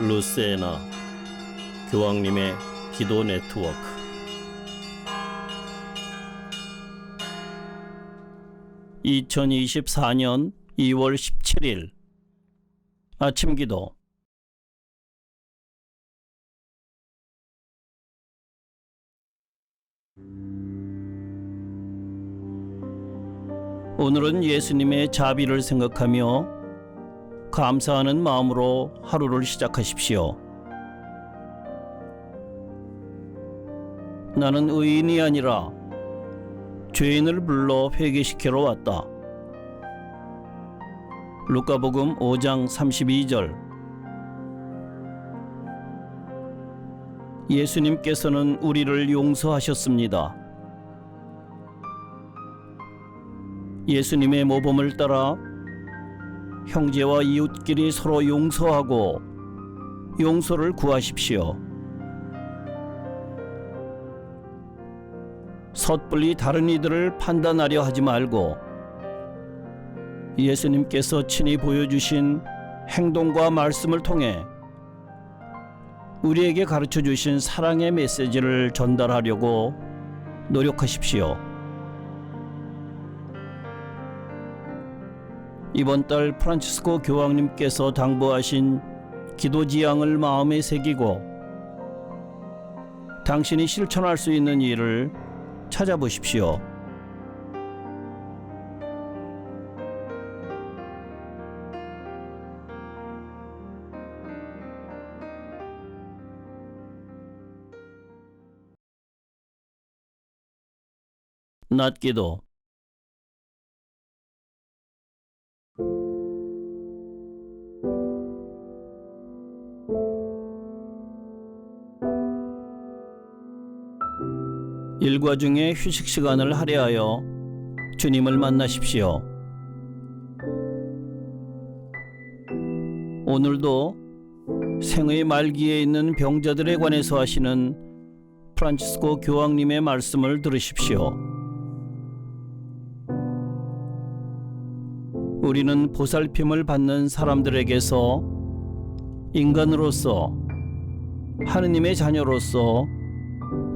루세나 교황님의 기도 네트워크. (2024년 2월 17일) 아침 기도. 오늘은 예수님의 자비를 생각하며 감사하는 마음으로 하루를 시작하십시오. 나는 의인이 아니라 죄인을 불러 회개시키러 왔다. 루카복음 5장 32절 예수님께서는 우리를 용서하셨습니다. 예수님의 모범을 따라 형제와 이웃끼리 서로 용서하고 용서를 구하십시오. 섣불리 다른 이들을 판단하려 하지 말고 예수님께서 친히 보여주신 행동과 말씀을 통해 우리에게 가르쳐 주신 사랑의 메시지를 전달하려고 노력하십시오. 이번 달 프란치스코 교황님께서 당부하신 기도 지향을 마음에 새기고 당신이 실천할 수 있는 일을 찾아보십시오. 낮 기도 일과 중에 휴식 시간을 할애하여 주님을 만나십시오. 오늘도 생의 말기에 있는 병자들에 관해서 하시는 프란치스코 교황님의 말씀을 들으십시오. 우리는 보살핌을 받는 사람들에게서 인간으로서 하느님의 자녀로서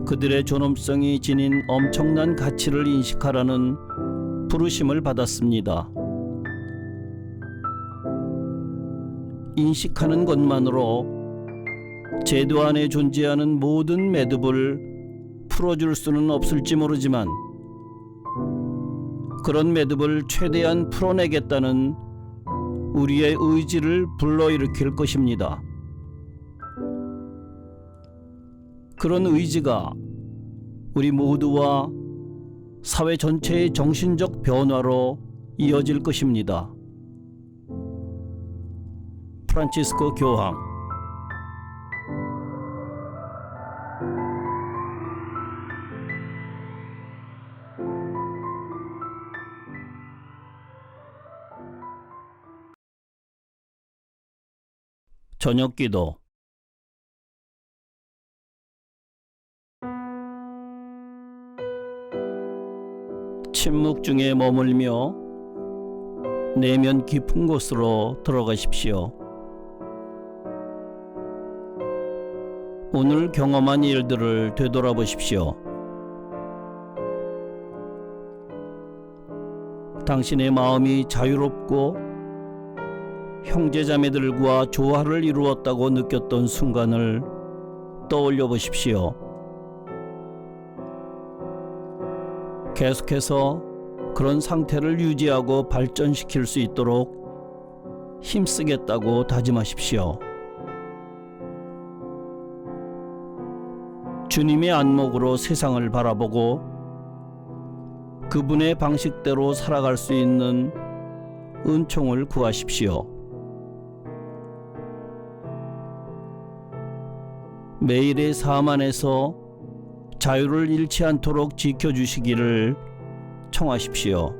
그들의 존엄성이 지닌 엄청난 가치를 인식하라는 부르심을 받았습니다. 인식하는 것만으로 제도 안에 존재하는 모든 매듭을 풀어줄 수는 없을지 모르지만 그런 매듭을 최대한 풀어내겠다는 우리의 의지를 불러일으킬 것입니다. 그런 의지가 우리 모두와 사회 전체의 정신적 변화로 이어질 것입니다. 프란치스코 교황 저녁 기도 침묵 중에 머물며 내면 깊은 곳으로 들어가십시오. 오늘 경험한 일들을 되돌아보십시오. 당신의 마음이 자유롭고 형제자매들과 조화를 이루었다고 느꼈던 순간을 떠올려 보십시오. 계속해서 그런 상태를 유지하고 발전시킬 수 있도록 힘쓰겠다고 다짐하십시오. 주님의 안목으로 세상을 바라보고 그분의 방식대로 살아갈 수 있는 은총을 구하십시오. 매일의 삶 안에서 자유를 잃지 않도록 지켜주시기를 청하십시오.